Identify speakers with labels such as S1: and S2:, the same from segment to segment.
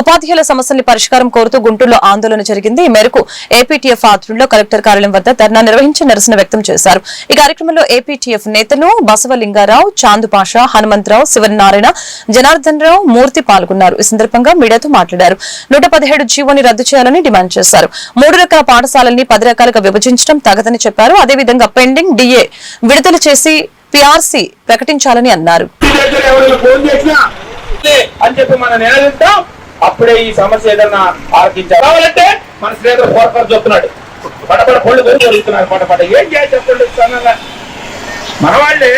S1: ఉపాధ్యాయుల సమస్యల్ని పరిష్కారం కోరుతూ గుంటూరులో ఆందోళన జరిగింది. ఈ మేరకు ఏపీటీఎఫ్ ఆధ్వర్యంలో కలెక్టర్ కార్యాలయం వద్ద ధర్నా నిర్వహించి నిరసన వ్యక్తం చేశారు. ఈ కార్యక్రమంలో ఏపీటీఎఫ్ నేతలు బసవలింగారావు చాందు పాషా హనుమంతరావు శివనారాయణ జనార్దన్ రావు మూర్తి పాల్గొన్నారు. ఈ సందర్భంగా మీడియాతో మాట్లాడారు. నూట పదిహేడు జీవోని రద్దు చేయాలని డిమాండ్ చేశారు. మూడు రకాల పాఠశాలల్ని పది రకాలుగా విభజించడం తగదని చెప్పారు. అదేవిధంగా పెండింగ్ డిఏ విడుదల చేసి పిఆర్సీ ప్రకటించాలని అన్నారు.
S2: అని చెప్పి మనం నిలదీస్తాం అప్పుడే ఈ సమస్య ఏదన్నా ఆలకించాలి కావాలంటే మన శ్రీధర్ పోరపాటు చెప్తున్నాడు పడపడ పళ్ళు పెరుగు జరుగుతున్నారు పడపడ ఏం చేయాలి చెప్పండి సన్నగా మన వాళ్ళే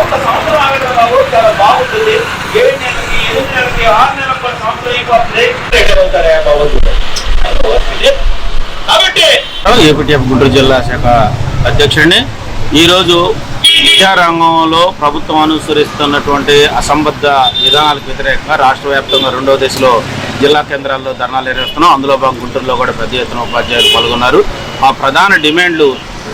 S2: ఒక్క సంవత్సరం ఆగడం బాబు చాలా బాగుంటుంది. ఏడు నెలలకి ఎనిమిది నెలలకి ఆరు నెలలకు ఒక సంవత్సరం అయిపోతుంది ఎక్కడ బాబు కాబట్టి
S3: ఏపీటీఎఫ్ గుంటూరు జిల్లా శాఖ అధ్యక్షుడిని ఈరోజు విద్యారంగంలో ప్రభుత్వం అనుసరిస్తున్నటువంటి అసంబద్ధ విధానాలకు వ్యతిరేకంగా రాష్ట్ర వ్యాప్తంగా రెండవ దశలో జిల్లా కేంద్రాల్లో ధర్నాలు నిర్వహిస్తున్నాం. అందులో భాగం గుంటూరులో కూడా పెద్ద ఎత్తున ఉపాధ్యాయులు పాల్గొన్నారు. మా ప్రధాన డిమాండ్లు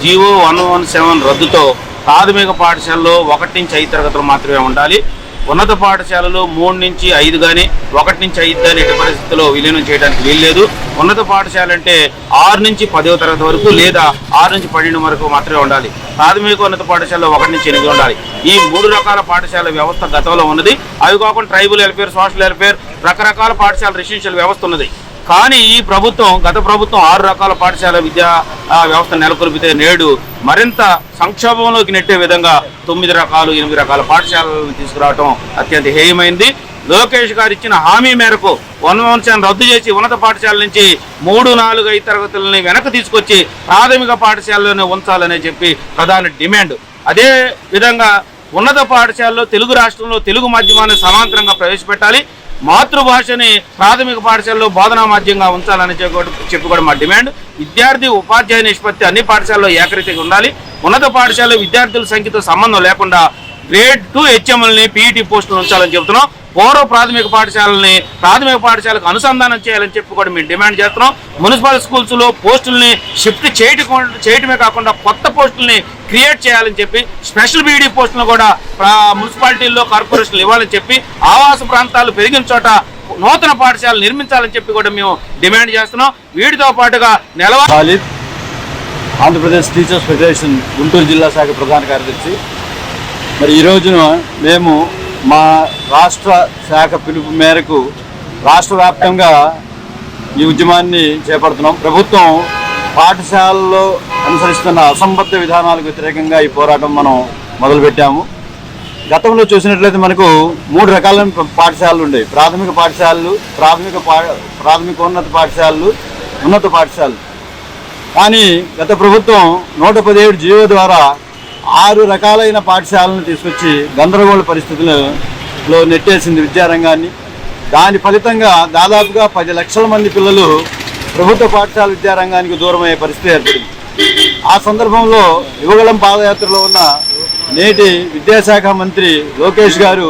S3: G O one one seven రద్దుతో ప్రాథమిక పాఠశాలలో ఒకటి నుంచి ఐదు తరగతులు మాత్రమే ఉండాలి. ఉన్నత పాఠశాలలు మూడు నుంచి ఐదు కానీ ఒకటి నుంచి ఐదు కానీ ఎట్టి పరిస్థితుల్లో విలీనం చేయడానికి వీల్లేదు. ఉన్నత పాఠశాల అంటే ఆరు నుంచి పదవ తరగతి వరకు లేదా ఆరు నుంచి పన్నెండు వరకు మాత్రమే ఉండాలి. ప్రాథమిక ఉన్నత పాఠశాలలో ఒకటి నుంచి ఎనిమిది ఉండాలి. ఈ మూడు రకాల పాఠశాల వ్యవస్థ గతంలో ఉన్నది. అవి కాకుండా ట్రైబల్ వెల్ఫేర్ సోషల్ వెల్ఫేర్ రకరకాల పాఠశాల రెసిడెన్షియల్ వ్యవస్థ ఉన్నది. కానీ ఈ ప్రభుత్వం గత ప్రభుత్వం ఆరు రకాల పాఠశాల విద్యా వ్యవస్థ నెలకొల్పితే నేడు మరింత సంక్షోభంలోకి నెట్టే విధంగా తొమ్మిది రకాలు ఎనిమిది రకాల పాఠశాలలను తీసుకురావడం అత్యంత హేయమైంది. లోకేష్ గారు ఇచ్చిన హామీ మేరకు వన్ వంశాన్ని రద్దు చేసి ఉన్నత పాఠశాల నుంచి మూడు నాలుగు ఐదు తరగతులని వెనక్కి తీసుకొచ్చి ప్రాథమిక పాఠశాలలోనే ఉంచాలని చెప్పి ప్రధాన డిమాండ్. అదే విధంగా ఉన్నత పాఠశాలలో తెలుగు రాష్ట్రంలో తెలుగు మాధ్యమాన్ని సమాంతరంగా ప్రవేశపెట్టాలి. మాతృభాషని ప్రాథమిక పాఠశాలలో బోధనా మాధ్యంగా ఉంచాలని చెప్పి కూడా మా డిమాండ్. విద్యార్థి ఉపాధ్యాయ నిష్పత్తి అన్ని పాఠశాలలో ఏకరీతిగా ఉండాలి. ఉన్నత పాఠశాలలో విద్యార్థుల సంఖ్యతో సంబంధం లేకుండా గ్రేడ్ టూ హెచ్ఎంఎల్ని పీఈటీ పోస్టులు ఉంచాలని చెబుతున్నాం. పూర్వ ప్రాథమిక పాఠశాలని ప్రాథమిక పాఠశాలకు అనుసంధానం చేయాలని చెప్పి కూడా మేము డిమాండ్ చేస్తున్నాం. మున్సిపల్ స్కూల్స్లో పోస్టుల్ని షిఫ్ట్ చేయటం చేయటమే కాకుండా కొత్త పోస్టుల్ని క్రియేట్ చేయాలని చెప్పి స్పెషల్ బీడీ పోస్టులను కూడా మున్సిపాలిటీల్లో కార్పొరేషన్లు ఇవ్వాలని చెప్పి ఆవాస ప్రాంతాలు పెరిగిన చోట నూతన పాఠశాలలు నిర్మించాలని చెప్పి కూడా మేము డిమాండ్ చేస్తున్నాం. వీటితో పాటుగా
S4: నిలవాలి ఆంధ్రప్రదేశ్ టీచర్స్ ఫెడరేషన్ గుంటూరు జిల్లా శాఖ ప్రధాన కార్యదర్శి మరి ఈ రోజున మేము మా రాష్ట్ర శాఖ పిలుపు మేరకు రాష్ట్ర వ్యాప్తంగా ఈ ఉద్యమాన్ని చేపడుతున్నాం. ప్రభుత్వం పాఠశాలలో అనుసరిస్తున్న అసంబద్ధ విధానాలకు వ్యతిరేకంగా ఈ పోరాటం మనం మొదలుపెట్టాము. గతంలో చూసినట్లయితే మనకు మూడు రకాలైన పాఠశాలలు ఉండేవి. ప్రాథమిక పాఠశాలలు ప్రాథమిక పా ప్రాథమికోన్నత పాఠశాలలు ఉన్నత పాఠశాలలు. కానీ గత ప్రభుత్వం నూట పదిహేడు జీవో ద్వారా ఆరు రకాలైన పాఠశాలను తీసుకొచ్చి గందరగోళ పరిస్థితులలో నెట్టేసింది విద్యారంగాన్ని. దాని ఫలితంగా దాదాపుగా పది లక్షల మంది పిల్లలు ప్రభుత్వ పాఠశాల విద్యారంగానికి దూరమయ్యే పరిస్థితి ఏర్పడింది. ఆ సందర్భంలో యువగళం పాదయాత్రలో ఉన్న నేటి విద్యాశాఖ మంత్రి లోకేష్ గారు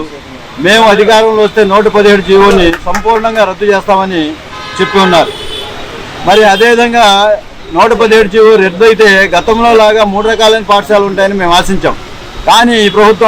S4: మేము అధికారంలో వస్తే నూట పదిహేడు జీవోని సంపూర్ణంగా రద్దు చేస్తామని చెప్పి ఉన్నారు. మరి అదేవిధంగా నూట పదిహేడు రద్దు అయితే గతంలో లాగా మూడు రకాలైన పాఠశాలలు ఉంటాయని మేము ఆశించాం. కానీ ఈ ప్రభుత్వం